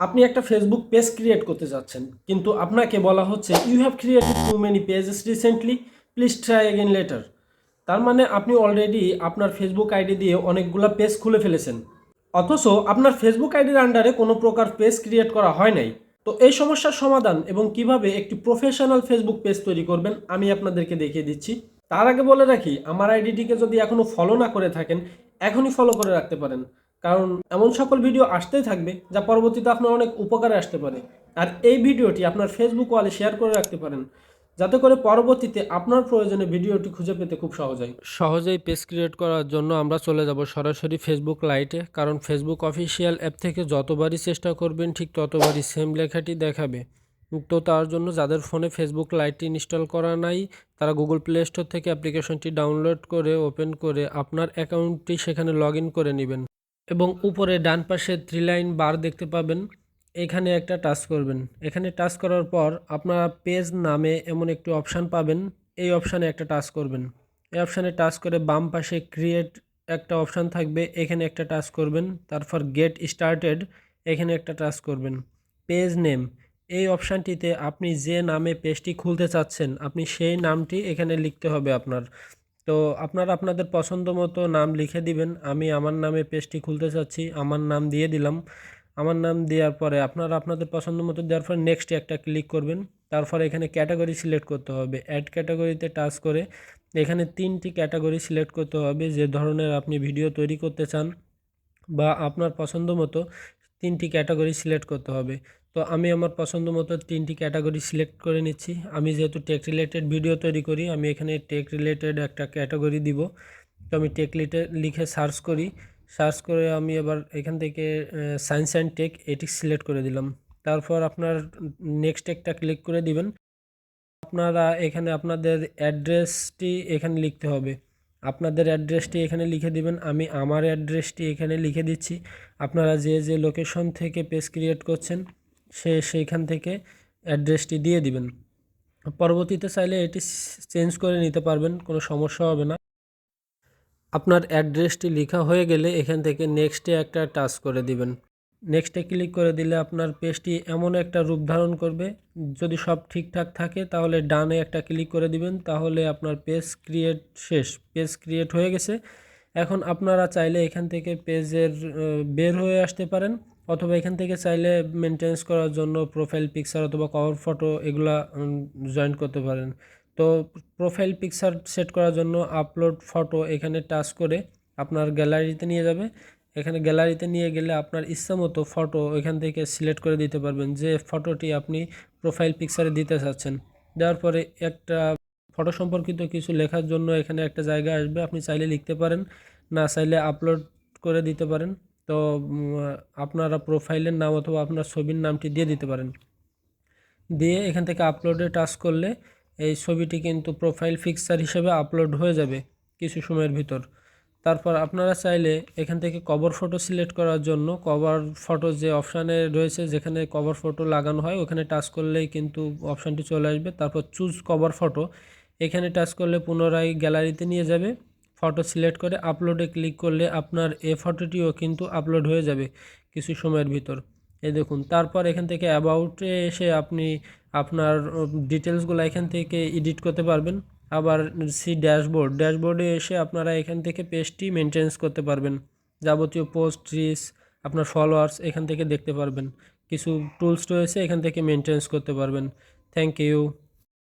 আপনি একটা Facebook page create করতে যাচ্ছেন, কিন্তু আপনাকে বলা হচ্ছে you have created too many pages recently please try again later তার মানে আপনি অলরেডি আপনার ফেসবুক আইডি দিয়ে অনেকগুলো পেজ খুলে ফেলেছেন। অথচ আপনার ফেসবুক আইডির আন্ডারে কোনো প্রকার পেজ ক্রিয়েট করা হয় নাই। তো এই সমস্যার সমাধান এবং কীভাবে একটি প্রফেশনাল ফেসবুক পেজ তৈরি করবেন, আমি আপনাদেরকে দেখিয়ে দিচ্ছি। তার আগে বলে রাখি, আমার আইডিটিকে যদি এখনও ফলো না করে থাকেন, এখনই ফলো করে রাখতে পারেন। কারণ এমন সকল ভিডিও আসতেই থাকবে, যা পরবর্তীতে আপনার অনেক উপকারে আসতে পারে। আর এই ভিডিওটি আপনার ফেসবুক ওয়ালে শেয়ার করে রাখতে পারেন, যাতে করে পরবর্তীতে আপনার প্রয়োজনে ভিডিওটি খুঁজে পেতে খুব সহজ হয় সহজেই পেজ ক্রিয়েট করার জন্য আমরা চলে যাব সরাসরি ফেসবুক লাইটে কারণ ফেসবুক অফিসিয়াল অ্যাপ থেকে যতবারই চেষ্টা করবেন, ঠিক ততবারই সেম লেখাটি দেখাবে। তো তার জন্য যাদের ফোনে ফেসবুক লাইটটি ইনস্টল করা নাই, তারা গুগল প্লে স্টোর থেকে অ্যাপ্লিকেশনটি ডাউনলোড করে ওপেন করে আপনার অ্যাকাউন্টটি সেখানে লগ করে নেবেন। এবং উপরে ডান পাশে থ্রি লাইন বার দেখতে পাবেন। এখানে একটা টাচ করবেন। এখানে টাচ করার পর আপনারা পেজ নামে এমন একটি অপশান পাবেন। এই অপশানে একটা টাচ করবেন। এই অপশানে টাচ করে বাম পাশে ক্রিয়েট একটা অপশান থাকবে। এখানে একটা টাচ করবেন। তারপর গেট স্টার্টেড এখানে একটা টাচ করবেন। পেজ নেম এই অপশানটিতে আপনি যে নামে পেজটি খুলতে চাচ্ছেন, আপনি সেই নামটি এখানে লিখতে হবে আপনার। তো আপনারা আপনাদের পছন্দ মতো নাম লিখে দিবেন। আমি আমার নামে পেজটি খুলতে চাচ্ছি, আমার নাম দিয়ে দিলাম। আমার নাম দেওয়ার পরে আপনারা আপনাদের পছন্দ মতো দেওয়ার পরে নেক্সট একটা ক্লিক করবেন। তারপরে এখানে ক্যাটাগরি সিলেক্ট করতে হবে। অ্যাড ক্যাটাগরিতে টাচ করে এখানে তিনটি ক্যাটাগরি সিলেক্ট করতে হবে। যে ধরনের আপনি ভিডিও তৈরি করতে চান বা আপনার পছন্দ মতো তিনটি ক্যাটাগরি সিলেক্ট করতে হবে। তো আমি আমার পছন্দ মতো তিনটি ক্যাটাগরি সিলেক্ট করে নিচ্ছি। আমি যেহেতু টেক রিলেটেড ভিডিও তৈরি করি, আমি এখানে টেক রিলেটেড একটা ক্যাটাগরি দিব। তো আমি টেক লিখে সার্চ করি। সার্চ করে আমি এবার এখান থেকে সায়েন্স অ্যান্ড টেক এটি সিলেক্ট করে দিলাম। তারপর আপনার নেক্সট একটা ক্লিক করে দিবেন। আপনারা এখানে আপনাদের অ্যাড্রেসটি এখানে লিখতে হবে। আপনাদের অ্যাড্রেসটি এখানে লিখে দিবেন। আমি আমার অ্যাড্রেসটি এখানে লিখে দিচ্ছি। আপনারা যে যে লোকেশন থেকে পেজ ক্রিয়েট করছেন সে সেইখান থেকে অ্যাড্রেসটি দিয়ে দিবেন। পরবর্তীতে চাইলে এটি চেঞ্জ করে নিতে পারবেন, কোনো সমস্যা হবে না। আপনার অ্যাড্রেসটি লেখা হয়ে গেলে এখান থেকে নেক্সটে একটা টাচ করে দিবেন। নেক্সটে ক্লিক করে দিলে আপনার পেজটি এমন একটা রূপ ধারণ করবে, যদি সব ঠিকঠাক থাকে তাহলে ডানে একটা ক্লিক করে দিবেন, তাহলে আপনার পেজ ক্রিয়েট শেষ পেজ ক্রিয়েট হয়ে গেছে। এখন আপনারা চাইলে এখান থেকে পেজের বের হয়ে আসতে পারেন। অথবা এখান থেকে চাইলে মেনটেন্স করার জন্য প্রোফাইল পিকচার অথবা কভার ফটো এগুলা জয়েন করতে পারেন। তো প্রোফাইল পিকচার সেট করার জন্য আপলোড ফটো এখানে টাচ করে আপনার গ্যালারিতে নিয়ে যাবে। এখানে গ্যালারিতে নিয়ে গেলে আপনার ইচ্ছা মতো ফটো এখান থেকে সিলেক্ট করে দিতে পারবেন যে ফটোটি আপনি প্রোফাইল পিকচারে দিতে চাচ্ছেন। দেওয়ার পরে একটা ফটো সম্পর্কিত কিছু লেখার জন্য এখানে একটা জায়গা আসবে, আপনি চাইলে লিখতে পারেন, না চাইলে আপলোড করে দিতে পারেন। তো আপনারা প্রোফাইলের নাম অথবা আপনার ছবির নামটি দিয়ে দিতে পারেন। দিয়ে এখান থেকে আপলোডে টাচ করলে এই ছবিটি কিন্তু প্রোফাইল পিকচার হিসেবে আপলোড হয়ে যাবে কিছু সময়ের ভিতর। তারপর আপনারা চাইলে এখান থেকে কভার ফটো সিলেক্ট করার জন্য কভার ফটো যে অপশানে রয়েছে, যেখানে কভার ফটো লাগানো হয়, ওখানে টাচ করলেই কিন্তু অপশানটি চলে আসবে। তারপর চুজ কভার ফটো এখানে টাচ করলে পুনরায় গ্যালারিতে নিয়ে যাবে। ফটো সিলেক্ট করে আপলোডে ক্লিক করলে আপনার এ ফটোটিও কিন্তু আপলোড হয়ে যাবে কিছু সময়ের ভিতর। এই দেখুন, তারপর এখান থেকে অ্যাবাউটে এসে আপনি আপনার ডিটেলসগুলো এখান থেকে এডিট করতে পারবেন। আবার সি ড্যাশবোর্ড ড্যাশবোর্ডে এসে আপনারা এখান থেকে পেজটি মেনটেন্স করতে পারবেন। যাবতীয় পোস্ট রিস আপনার ফলোয়ার্স এখান থেকে দেখতে পারবেন। কিছু টুলস রয়েছে এখান থেকে মেনটেন্স করতে পারবেন। Thank you